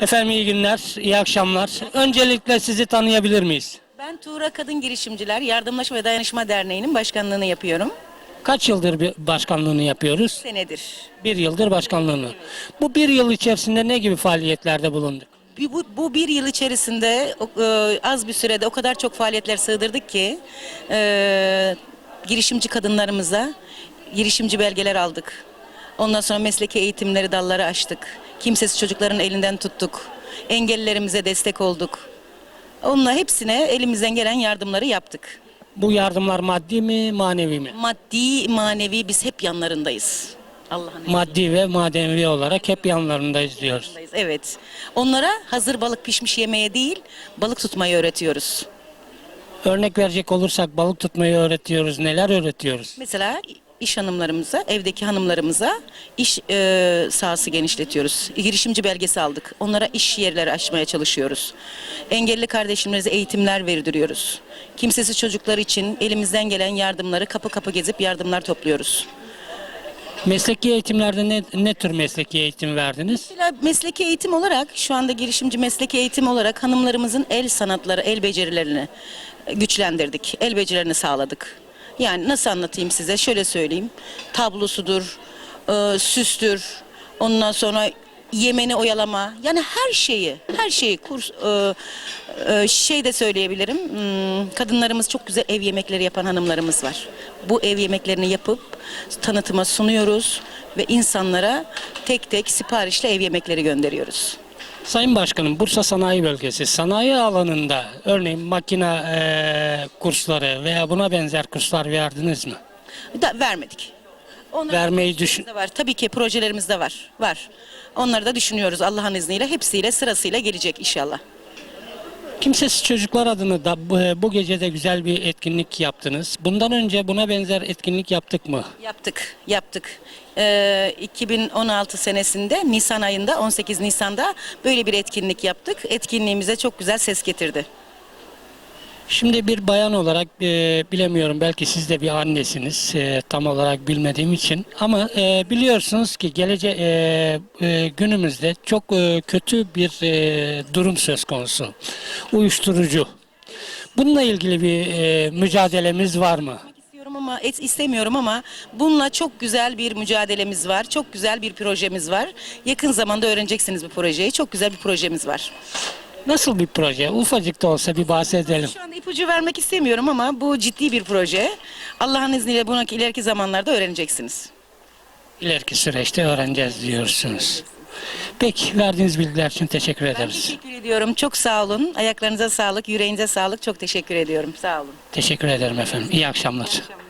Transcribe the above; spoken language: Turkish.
Efendim iyi günler, iyi akşamlar. Öncelikle sizi tanıyabilir miyiz? Ben Tuğra Kadın Girişimciler Yardımlaşma ve Dayanışma Derneği'nin başkanlığını yapıyorum. Kaç yıldır bir başkanlığını yapıyoruz? Senedir. Bir yıldır başkanlığını. Bu bir yıl içerisinde ne gibi faaliyetlerde bulunduk? Bu, bu, bir yıl içerisinde e, az bir sürede o kadar çok faaliyetler sığdırdık ki e, girişimci kadınlarımıza girişimci belgeler aldık. Ondan sonra mesleki eğitimleri dalları açtık. Kimsesiz çocukların elinden tuttuk. Engellilerimize destek olduk. Onunla hepsine elimizden gelen yardımları yaptık. Bu yardımlar maddi mi, manevi mi? Maddi, manevi biz hep yanlarındayız. Allah'ın. Maddi ve manevi olarak hep yanlarındayız diyoruz. Evet. Onlara hazır balık pişmiş yemeye değil, balık tutmayı öğretiyoruz. Örnek verecek olursak balık tutmayı öğretiyoruz. Neler öğretiyoruz? Mesela iş hanımlarımıza, evdeki hanımlarımıza iş e, sahası genişletiyoruz. Girişimci belgesi aldık. Onlara iş yerleri açmaya çalışıyoruz. Engelli kardeşlerimize eğitimler verdiriyoruz. Kimsesiz çocuklar için elimizden gelen yardımları kapı kapı gezip yardımlar topluyoruz. Mesleki eğitimlerde ne, ne tür mesleki eğitim verdiniz? Mesela mesleki eğitim olarak şu anda girişimci mesleki eğitim olarak hanımlarımızın el sanatları, el becerilerini güçlendirdik. El becerilerini sağladık. Yani nasıl anlatayım size? Şöyle söyleyeyim. Tablosudur, e, süstür, ondan sonra yemeni oyalama. Yani her şeyi, her şeyi kurs e, e, şey de söyleyebilirim. Hmm, kadınlarımız çok güzel ev yemekleri yapan hanımlarımız var. Bu ev yemeklerini yapıp tanıtıma sunuyoruz ve insanlara tek tek siparişle ev yemekleri gönderiyoruz. Sayın Başkanım, Bursa Sanayi Bölgesi sanayi alanında örneğin makine eee, kursları veya buna benzer kurslar verdiniz mi? Da, vermedik. Onları Vermeyi düşün. var. Tabii ki projelerimizde var. Var. Onları da düşünüyoruz Allah'ın izniyle. Hepsiyle sırasıyla gelecek inşallah. Kimsesiz çocuklar adına da bu, bu gece de güzel bir etkinlik yaptınız. Bundan önce buna benzer etkinlik yaptık mı? Yaptık, yaptık. Ee, 2016 senesinde Nisan ayında 18 Nisan'da böyle bir etkinlik yaptık. Etkinliğimize çok güzel ses getirdi. Şimdi bir bayan olarak eee, bilemiyorum belki siz de bir annesiniz eee, tam olarak bilmediğim için ama eee, biliyorsunuz ki gelece eee, eee, günümüzde çok eee, kötü bir eee, durum söz konusu. Uyuşturucu. Bununla ilgili bir eee, mücadelemiz var mı? İstiyorum ama et istemiyorum ama bununla çok güzel bir mücadelemiz var. Çok güzel bir projemiz var. Yakın zamanda öğreneceksiniz bu projeyi. Çok güzel bir projemiz var. Nasıl bir proje? Ufacık da olsa bir bahsedelim. Şu ipucu vermek istemiyorum ama bu ciddi bir proje. Allah'ın izniyle bunu ileriki zamanlarda öğreneceksiniz. İleriki süreçte öğreneceğiz diyorsunuz. Peki verdiğiniz bilgiler için teşekkür Ben ederiz. teşekkür ediyorum. Çok sağ olun. Ayaklarınıza sağlık, yüreğinize sağlık. Çok teşekkür ediyorum. Sağ olun. Teşekkür ederim efendim. İyi akşamlar. akşamlar.